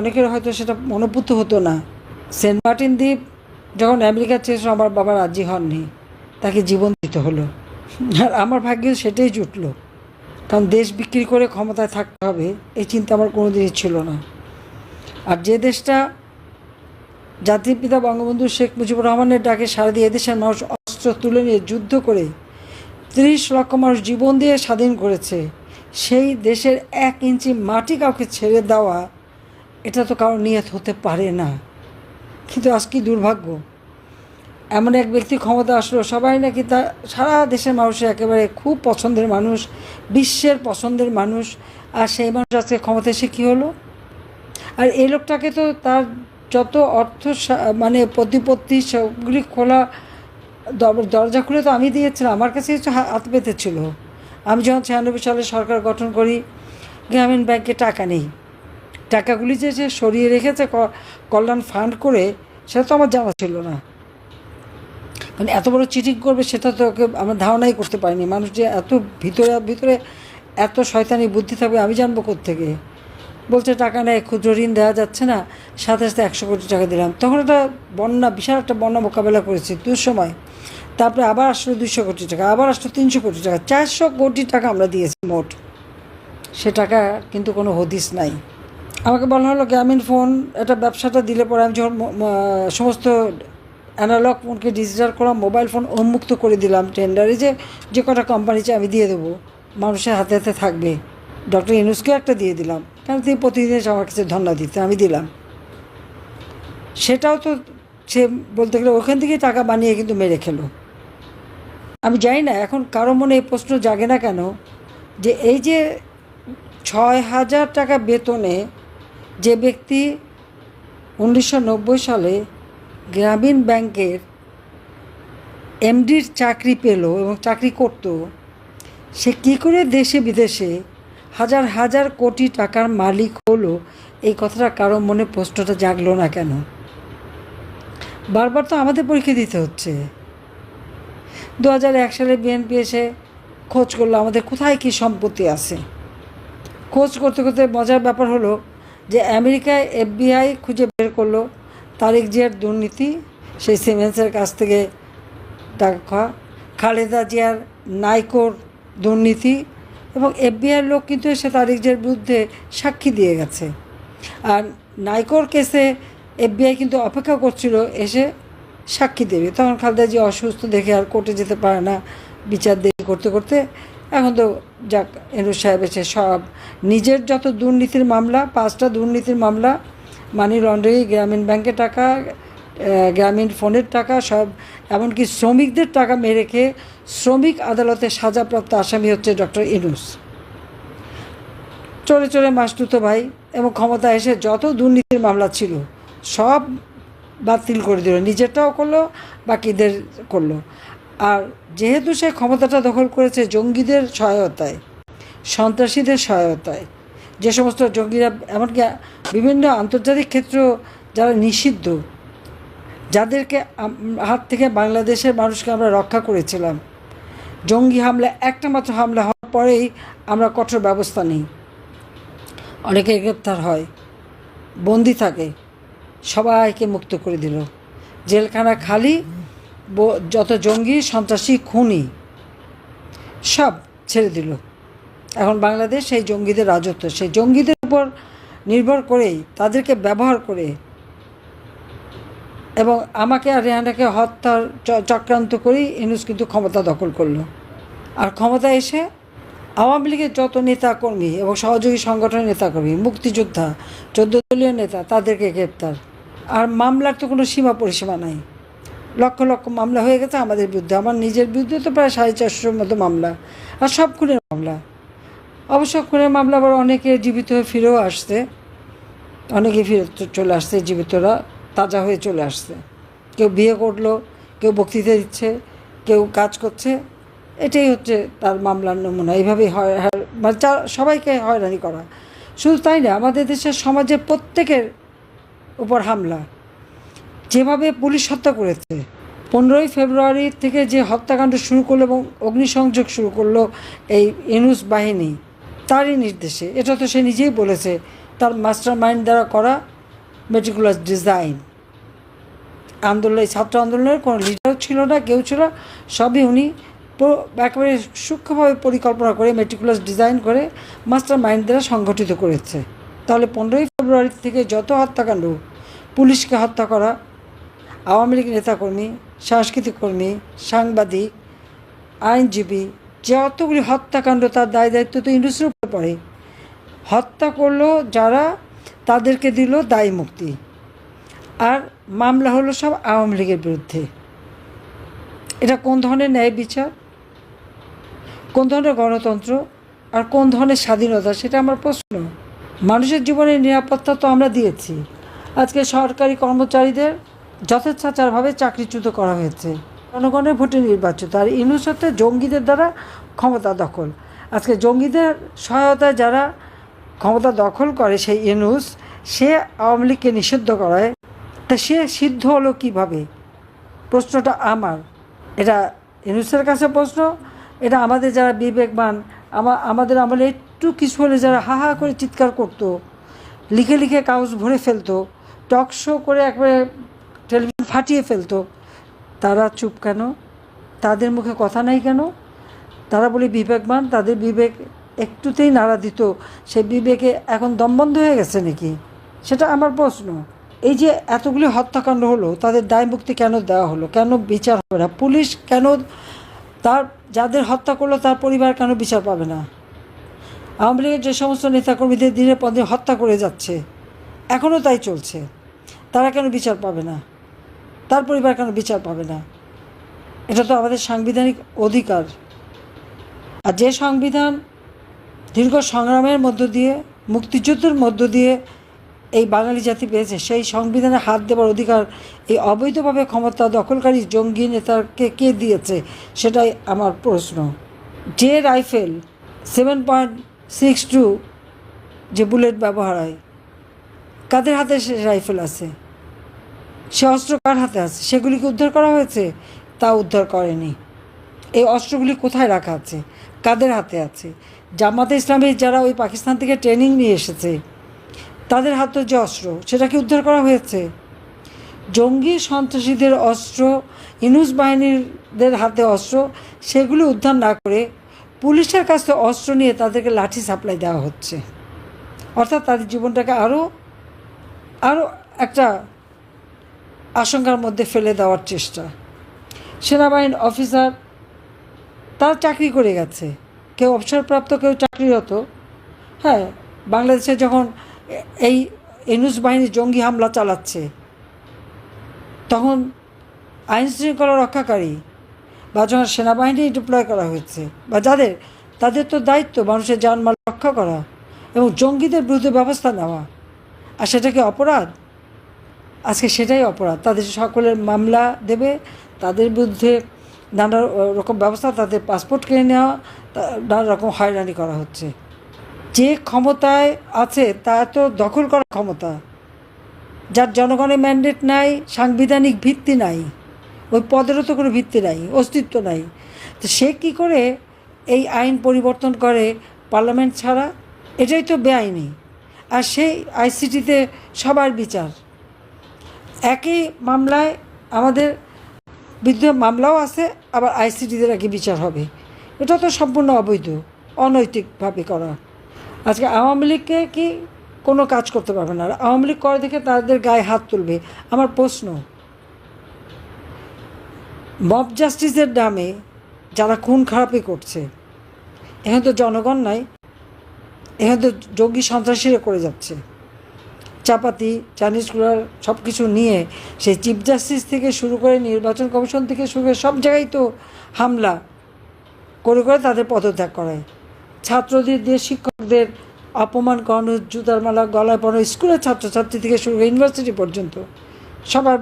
অনেকের হয়তো সেটা মনোপুত হতো না। সেন্ট মার্টিন দ্বীপ যখন আমেরিকা চেয়েছিল আমার বাবা রাজি হননি, তাকে জীবন দিতে হলো। আর আমার ভাগ্যে সেটাই জুটলো। কারণ দেশ বিক্রি করে ক্ষমতায় থাকতে হবে, এই চিন্তা আমার কোনো দিনই ছিল না। আর যে দেশটা জাতির পিতা বঙ্গবন্ধু শেখ মুজিবুর রহমানের ডাকে সারা দিয়ে এদেশের মানুষ অস্ত্র তুলে নিয়ে যুদ্ধ করে তিরিশ লক্ষ মানুষ জীবন দিয়ে স্বাধীন করেছে, সেই দেশের এক ইঞ্চি মাটি কাউকে ছেড়ে দেওয়া এটা তো কারও নিয়ত হতে পারে না। কিন্তু আজ কি দুর্ভাগ্য? এমন এক ব্যক্তি ক্ষমতা আসলো, সবাই নাকি তা সারা দেশের মানুষের একেবারে খুব পছন্দের মানুষ, বিশ্বের পছন্দের মানুষ, আর সেই মানুষ আজকে ক্ষমতা এসে কী হলো? আর এই লোকটাকে তো তার যত অর্থ মানে প্রতিপত্তি সবগুলি খোলা দর- দরজা খুলে তো আমি দিয়েছিলাম, আমার কাছে কিছু হাত পেতে ছিল। আমি যখন ছিয়ানব্বই সালে সরকার গঠন করি, গ্রামীণ ব্যাংকে টাকা নেই। টাকাগুলি যে সে সরিয়ে রেখেছে কল্যাণ ফান্ড করে, সেটা তো আমার জানা ছিল না। মানে এত বড় চিটিং করবে, সেটা তো ওকে আমরা ধারণাই করতে পারিনি। মানুষ যে এত ভিতরে ভিতরে এত শয়তানি বুদ্ধি থাকবে, আমি জানব থেকে বলছে, টাকা নেয় ক্ষুদ্র ঋণ দেওয়া যাচ্ছে না, সাথে সাথে একশো কোটি টাকা দিলাম। তখন একটা বন্যা, বিশাল একটা বন্যা মোকাবেলা করেছি দুঃসময়। তারপরে আবার আসলো দুশো কোটি টাকা, আবার আসলো তিনশো কোটি টাকা, চারশো কোটি টাকা আমরা দিয়েছি মোট। সে টাকা কিন্তু কোনো হদিস নাই। আমাকে বলা হলো গ্রামীণ ফোন, এটা ব্যবসাটা দিলে পরে আমি যখন সমস্ত অ্যানালগ ফোনকে ডিজিটাল করা মোবাইল ফোন উন্মুক্ত করে দিলাম টেন্ডারে যে যে কটা কোম্পানি চাই আমি দিয়ে দেবো, মানুষের হাতে হাতে থাকবে। ডক্টর ইনুসকে একটা দিয়ে দিলাম কারণ তিনি প্রতিদিন আমার কাছে ধন্যা দিতে, আমি দিলাম। সেটাও তো সে বলতে গেলে ওখান থেকেই টাকা বানিয়ে কিন্তু মেরে খেলো। আমি জানি না, এখন কারও মনে এই প্রশ্ন জাগে না কেন, যে এই যে ছয় হাজার টাকা বেতনে যে ব্যক্তি উনিশশো নব্বই সালে গ্রামীণ ব্যাংকের এমডির চাকরি পেল এবং চাকরি করত, সে কী করে দেশে বিদেশে হাজার হাজার কোটি টাকার মালিক হলো? এই কথাটা কারও মনে প্রশ্নটা জাগলো না কেন? বারবার তো আমাদের পরীক্ষা দিতে হচ্ছে। দু এক সালে বিএনপি এসে খোঁজ করল, আমাদের কোথায় কী সম্পত্তি আছে? খোঁজ করতে করতে মজার ব্যাপার হলো যে আমেরিকায় এফবিআই খুঁজে বের করল, তারিক জিয়ার দুর্নীতি, সেই সিমেন্সের কাছ থেকে টাকা খাওয়া খালেদা জিয়ার নাইকোর দুর্নীতি এবং এফবিআইয়ের লোক কিন্তু এসে তারিক জিয়ার বিরুদ্ধে সাক্ষী দিয়ে গেছে। আর নাইকোর কেসে এফবিআই কিন্তু অপেক্ষা করছিল, এসে সাক্ষী দেবে। তখন খালেদা জিয়া অসুস্থ দেখে আর কোর্টে যেতে পারে না, বিচার দেরি করতে করতে এখন তো যাক এনু সাহেব এসে সব নিজের যত দুর্নীতির মামলা, পাঁচটা দুর্নীতির মামলা মানি লন্ডারিং গ্রামীণ ব্যাংকের টাকা গ্রামীণ ফোনের টাকা, সব, এমনকি শ্রমিকদের টাকা মেরে খেয়ে শ্রমিক আদালতে সাজাপ্রাপ্ত আসামি হচ্ছে ডক্টর ইনুস চলে চলে মাসটুতো ভাই, এবং ক্ষমতা এসে যত দুর্নীতির মামলা ছিল, সব বাতিল করে দিল, নিজেরটাও করল, বাকিদের করল। আর যেহেতু সে ক্ষমতাটা দখল করেছে জঙ্গিদের সহায়তায়, সন্ত্রাসীদের সহায়তায়, যে সমস্ত জঙ্গিরা, এমনকি বিভিন্ন আন্তর্জাতিক ক্ষেত্র যারা নিষিদ্ধ, যাদেরকে হাত থেকে বাংলাদেশের মানুষকে আমরা রক্ষা করেছিলাম, জঙ্গি হামলা, একটা মাত্র হামলা হওয়ার পরেই আমরা কঠোর ব্যবস্থা নিই। অনেকে গ্রেপ্তার হয়, বন্দি থাকে, সবাইকে মুক্ত করে দিল। জেলখানা খালি যত জঙ্গি, সন্ত্রাসী, খুনি সব ছেড়ে দিল। এখন বাংলাদেশ সেই জঙ্গিদের রাজত্ব, সেই জঙ্গিদের উপর নির্ভর করেই তাদেরকে ব্যবহার করে এবং আমাকে আর রেহানাকে হত্যার চক্রান্ত করেই ইনুস কিন্তু ক্ষমতা দখল করল। আর ক্ষমতা এসে আওয়ামী লীগের যত নেতাকর্মী এবং সহযোগী সংগঠনের নেতাকর্মী, মুক্তিযোদ্ধা, চোদ্দ দলীয় নেতা, তাদেরকে গ্রেপ্তার। আর মামলার তো কোনো সীমা পরিসীমা নাই। লক্ষ লক্ষ মামলা হয়ে গেছে আমাদের বিরুদ্ধে। আমার নিজের বিরুদ্ধে তো প্রায় সাড়ে চারশোর মতো মামলা। আর সব খুনের মামলা। অবশ্য খুনের মামলা আবার অনেকে জীবিত হয়ে ফিরেও আসছে। অনেকে ফিরে চলে আসছে, জীবিতরা তাজা হয়ে চলে আসছে। কেউ বিয়ে করল, কেউ বক্তৃতা দিচ্ছে, কেউ কাজ করছে। এটাই হচ্ছে তার মামলার নমুনা। এইভাবেই হয় মানে সবাইকে হয়রানি করা। শুধু তাই না, আমাদের দেশের সমাজের প্রত্যেকের উপর হামলা। যেভাবে পুলিশ হত্যা করেছে। পনেরোই ফেব্রুয়ারি থেকে যে হত্যাকাণ্ড শুরু করল এবং অগ্নিসংযোগ শুরু করল এই ইনুস বাহিনী, তারই নির্দেশে। এটা তো সে নিজেই বলেছে, তার মাস্টার মাইন্ড দ্বারা করা মেটিকুলাস ডিজাইন আন্দোলন ছাত্র আন্দোলনের কোনো লিডার ছিল না, কেউ ছিল সবই উনি একেবারে সূক্ষ্মভাবে পরিকল্পনা করে মেটিকুলাস ডিজাইন করে মাস্টার মাইন্ড দ্বারা সংগঠিত করেছে। তাহলে পনেরোই ফেব্রুয়ারি থেকে যত হত্যাকাণ্ড, পুলিশকে হত্যা করা আওয়ামী লীগ নেতাকর্মী, সাংস্কৃতিক কর্মী, সাংবাদিক, আইনজীবী যতগুলি হত্যাকাণ্ড তার দায় দায়িত্ব তো ইন্ডাস্ট্রির উপরে পড়ে। হত্যা করল যারা, তাদেরকে দিল দায়ী মুক্তি। আর মামলা হলো সব আওয়ামী লীগের বিরুদ্ধে। এটা কোন ধরনের ন্যায় বিচার? কোন ধরনের গণতন্ত্র? আর কোন ধরনের স্বাধীনতা? সেটা আমার প্রশ্ন। মানুষের জীবনের নিরাপত্তা তো আমরা দিয়েছি। আজকে সরকারি কর্মচারীদের যথেচ্ছাচারভাবে চাকরিচ্যুত করা হয়েছে। জনগণের ভোটে নির্বাচিত। আর ইনুস হচ্ছে জঙ্গিদের দ্বারা ক্ষমতা দখল। আজকে জঙ্গিদের সহায়তায় যারা ক্ষমতা দখল করে সেই ইনুস, সে আওয়ামী লীগকে নিষিদ্ধ করায়। তা সে সিদ্ধ হলো কীভাবে? প্রশ্নটা আমার। এটা ইনুসের কাছে প্রশ্ন। এটা আমাদের যারা বিবেকবান, আমা, আমাদের আমলে একটু কিছু হলে যারা হা হা করে চিৎকার করতো, লিখে লিখে কাগজ ভরে ফেলতো, টক শো করে একবারে ফাটিয়ে ফেলতো। তারা চুপ কেন? তাদের মুখে কথা নাই কেন? তারা বলি, বিবেকবান। তাদের বিবেক একটুতেই নাড়া দিত। সেই বিবেকে এখন দমবন্ধ হয়ে গেছে নাকি? সেটা আমার প্রশ্ন। এই যে এতগুলি হত্যাকাণ্ড হলো, তাদের দায় মুক্তি কেন দেওয়া হলো? কেন বিচার হবে না? পুলিশ কেন তার, যাদের হত্যা করল, তার পরিবার কেন বিচার পাবে না? আওয়ামী লীগের যে সমস্ত নেতাকর্মীদের দিনে পদে হত্যা করে যাচ্ছে এখনও তাই চলছে। তারা কেন বিচার পাবে না? তার পরিবার কেন বিচার পাবে না? এটা তো আমাদের সাংবিধানিক অধিকার। আর যে সংবিধান দীর্ঘ সংগ্রামের মধ্য দিয়ে, মুক্তিযুদ্ধের মধ্য দিয়ে এই বাঙালি জাতি পেয়েছে, সেই সংবিধানে হাত দেওয়ার অধিকার, এই অবৈধভাবে ক্ষমতা দখলকারী জঙ্গি নেতাকে কে দিয়েছে? সেটাই আমার প্রশ্ন। যে rifle seven point six two যে বুলেট ব্যবহার হয়, কাদের হাতে সে রাইফেল আছে? সে অস্ত্র কার হাতে আছে? সেগুলিকে উদ্ধার করা হয়েছে? তা উদ্ধার করেনি। এই অস্ত্রগুলি কোথায় রাখা আছে? কাদের হাতে আছে? জামাতে ইসলামের যারা ওই পাকিস্তান থেকে ট্রেনিং নিয়ে এসেছে, তাদের হাতে যে অস্ত্র, সেটা কি উদ্ধার করা হয়েছে? জঙ্গি সন্ত্রাসীদের অস্ত্র, ইনুস বাহিনীদের হাতে অস্ত্র, সেগুলি উদ্ধার না করে পুলিশের কাছ অস্ত্র নিয়ে তাদেরকে লাঠি সাপ্লাই দেওয়া হচ্ছে। অর্থাৎ তাদের জীবনটাকে আরও আরও একটা আশঙ্কার মধ্যে ফেলে দেওয়ার চেষ্টা। সেনাবাহিনীর অফিসার তারা চাকরি করে গেছে। কেউ অবসরপ্রাপ্ত, কেউ চাকরিরত। হ্যাঁ বাংলাদেশে যখন এই এনুস বাহিনী জঙ্গি হামলা চালাচ্ছে, তখন আইন শৃঙ্খলা রক্ষাকারী বা যখন সেনাবাহিনী ডিপ্লয় করা হয়েছে বা যাদের, তাদের তো দায়িত্ব মানুষের জানমাল রক্ষা করা এবং জঙ্গিদের বিরুদ্ধে ব্যবস্থা নেওয়া। আর সেটা কি অপরাধ আজকে সেটাই অপরাধ। তাদের সকলের মামলা দেবে, তাদের বিরুদ্ধে নানা রকম ব্যবস্থা, তাদের পাসপোর্ট কিনে নেওয়া নানা রকম হয়রানি করা হচ্ছে। যে ক্ষমতায় আছে, তা তো দখল করার ক্ষমতা। যার জনগণের ম্যান্ডেট নাই, সাংবিধানিক ভিত্তি নাই, ওই পদেরও তো কোনো ভিত্তি নাই, অস্তিত্ব নাই। তো সে কী করে এই আইন পরিবর্তন করে পার্লামেন্ট ছাড়া? এটাই তো বেআইনি। আর সেই আইসিটিতে সবার বিচার। একই মামলায় আমাদের বিরুদ্ধে মামলাও আছে, আবার আইসিটিদের একই বিচার হবে। এটা তো সম্পূর্ণ অবৈধ, অনৈতিকভাবে করা। আজকে আওয়ামী লীগকে কি কোনো কাজ করতে পারবে না? আর আওয়ামী লীগ করে দেখে তাদের গায়ে হাত তুলবে। আমার প্রশ্ন, মব জাস্টিসের নামে যারা খুন খারাপি করছে, এখানে তো জনগণ নাই, এখানে তো জঙ্গি সন্ত্রাসীরা করে যাচ্ছে। চাপাতি চাইনিজ কুলার সব কিছু নিয়ে সেই চিফ জাস্টিস থেকে শুরু করে নির্বাচন কমিশন থেকে শুরু করে সব জায়গায় তো হামলা করে করে তাদের পদত্যাগ করায় ছাত্রদের দিয়ে শিক্ষকদের অপমান করানো, জুতার মালা গলায় পড়ানো স্কুলের ছাত্রছাত্রী থেকে শুরু করে ইউনিভার্সিটি পর্যন্ত সবার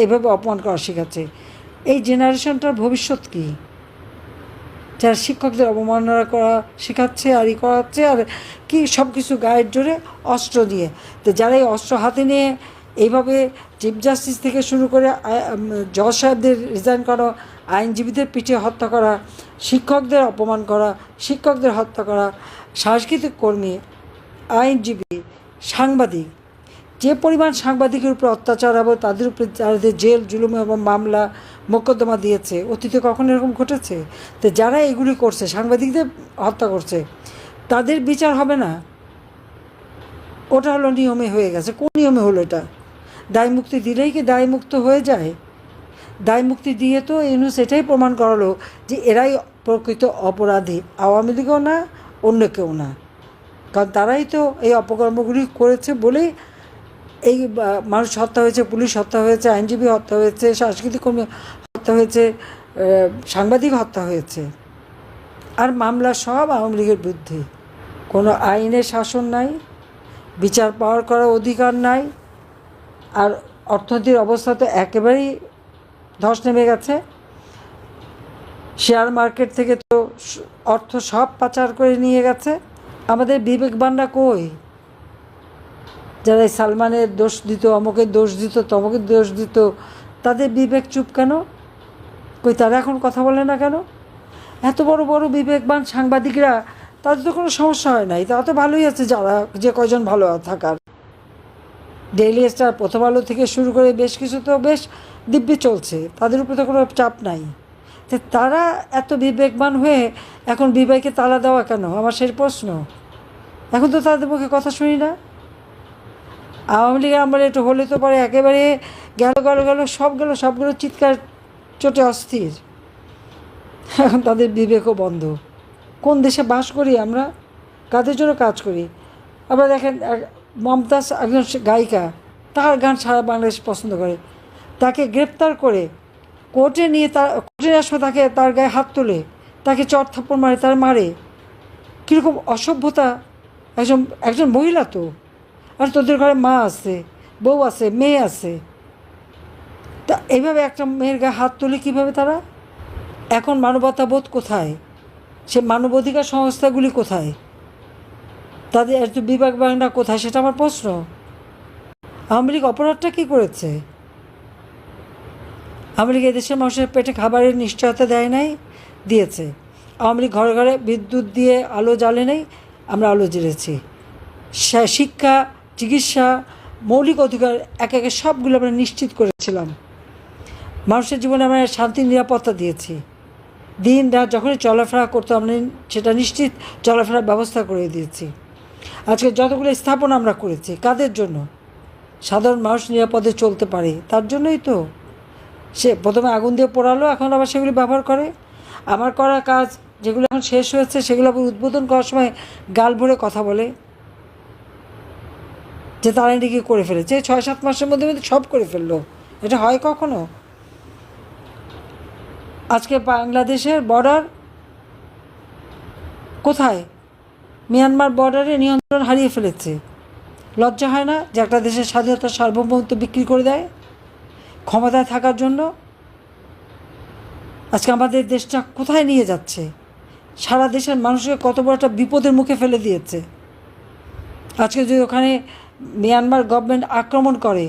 এইভাবে অপমান করা শেখাচ্ছে। এই জেনারেশনটার ভবিষ্যৎ কী? যারা শিক্ষকদের অবমাননা করা শেখাচ্ছে আর ই করাচ্ছে আর কি সব কিছু গায়ের জোরে অস্ত্র দিয়ে। তো যারা এই অস্ত্র হাতে নিয়ে এইভাবে চিফ জাস্টিস থেকে শুরু করে জজ সাহেবদের রিজাইন করা, আইনজীবীদের পিঠে হত্যা করা, শিক্ষকদের অপমান করা, শিক্ষকদের হত্যা করা, সাংস্কৃতিক কর্মী, আইনজীবী, সাংবাদিক, যে পরিমাণ সাংবাদিকের উপর অত্যাচার হবে তাদের উপরে যাদের জেল, জুলুম এবং মামলা মোকদ্দমা দিয়েছে। অতীতে কখনো এরকম ঘটেছে? তো যারা এগুলি করছে, সাংবাদিকদের হত্যা করছে, তাদের বিচার হবে না? ওটা হলো নিয়মে হয়ে গেছে। কোন নিয়মে হলো এটা? দায় মুক্তি দিলেই কি দায় মুক্ত হয়ে যায়? দায় মুক্তি দিয়ে তো ইউনুস এটাই প্রমাণ করালো যে এরাই প্রকৃত অপরাধী। আওয়ামী লীগও না, অন্য কেউ না। কারণ তারাই তো এই অপকর্মগুলি করেছে বলেই এই মানুষ হত্যা হয়েছে, পুলিশ হত্যা হয়েছে, আইনজীবী হত্যা হয়েছে, সাংস্কৃতিক কর্মী হত্যা হয়েছে সাংবাদিক হত্যা হয়েছে। আর মামলা সব আওয়ামী লীগের বিরুদ্ধে। কোনো আইনের শাসন নাই, বিচার পাওয়ার করার অধিকার নাই, আর অর্থনীতির অবস্থা তো একেবারেই ধস নেমে গেছে। শেয়ার মার্কেট থেকে তো অর্থ সব পাচার করে নিয়ে গেছে। আমাদের বিবেকবানরা কই? যারা সালমানের দোষ দিত, অমুকের দোষ দিত, তমকের দোষ দিত, তাদের বিবেক চুপ কেন? কই তারা এখন কথা বলে না কেন? এত বড় বড় বিবেকবান সাংবাদিকরা, তাদের তো কোনো সমস্যা হয় নাই। তারা তো ভালোই আছে যারা যে কজন ভালো থাকার। ডেইলি স্টার প্রথম আলো থেকে শুরু করে বেশ কিছু তো বেশ দিব্যি চলছে। তাদের উপরে তো কোনো চাপ নাই। তো তারা এত বিবেকবান হয়ে এখন বিবেকে তালা দেওয়া কেন? আমার সেই প্রশ্ন। এখন তো তাদের মুখে কথা শুনি না। আওয়ামী লীগের আমলে একটু হলে তো পরে একেবারে গেল গেল গেল, সব গেল সবগুলো চিৎকার চোটে অস্থির। এখন তাদের বিবেকও বন্ধ। কোন দেশে বাস করি আমরা? কাদের জন্য কাজ করি? আবার দেখেন মমতাজ একজন গায়িকা, তার গান সারা বাংলাদেশ পছন্দ করে। তাকে গ্রেপ্তার করে কোর্টে নিয়ে তার, কোর্টে আসবে তাকে তার গায়ে হাত তোলে, তাকে চট থাপ্পড় মারে, তার মারে। কীরকম অসভ্যতা। একজন একজন মহিলা তো। আর তোদের ঘরে মা আছে, বউ আছে, মেয়ে আছে। তা এইভাবে একটা মেয়ের গায়ে হাত তোলে কীভাবে তারা? এখন মানবতাবোধ কোথায়? সে মানবাধিকার সংস্থাগুলি কোথায়? তাদের এত বিভাগ বাংলা কোথায় সেটা আমার প্রশ্ন। আওয়ামী লীগ অপরাধটা কী করেছে? আওয়ামী লীগ এদেশের মানুষের পেটে খাবারের নিশ্চয়তা দেয় নাই, দিয়েছে। আওয়ামী লীগ ঘরে ঘরে বিদ্যুৎ দিয়ে আলো জ্বালে নেই, আমরা আলো জ্বেলেছি। শিক্ষা চিকিৎসা, মৌলিক অধিকার, একে একে সবগুলো আমরা নিশ্চিত করেছিলাম। মানুষের জীবনে আমরা শান্তি, নিরাপত্তা দিয়েছি। দিন, রাত যখনই চলাফেরা করতো আমরা সেটা নিশ্চিত চলাফেরার ব্যবস্থা করে দিয়েছি। আজকে যতগুলো স্থাপনা আমরা করেছি, কাদের জন্য? সাধারণ মানুষ নিরাপদে চলতে পারে, তার জন্যই তো। সে প্রথমে আগুন দিয়ে পোড়ালো, এখন আবার সেগুলি ব্যবহার করে। আমার করা কাজ যেগুলো এখন শেষ হয়েছে, সেগুলো আবার উদ্বোধন করার সময় গাল ভরে কথা বলে। যে তারা নাকি করে ফেলেছে? ছয় সাত মাসের মধ্যে মধ্যে সব করে ফেলল। এটা হয় কখনো? আজকে বাংলাদেশের বর্ডার কোথায়? মিয়ানমার বর্ডারে নিয়ন্ত্রণ হারিয়ে ফেলেছে। লজ্জা হয় না যে একটা দেশের স্বাধীনতা সার্বভৌমত্ব বিক্রি করে দেয়? ক্ষমতায় থাকার জন্য? আজকে আমাদের দেশটা কোথায় নিয়ে যাচ্ছে? সারা দেশের মানুষকে কত বড় একটা বিপদের মুখে ফেলে দিয়েছে। আজকে যদি ওখানে মিয়ানমার গভর্নমেন্ট আক্রমণ করে।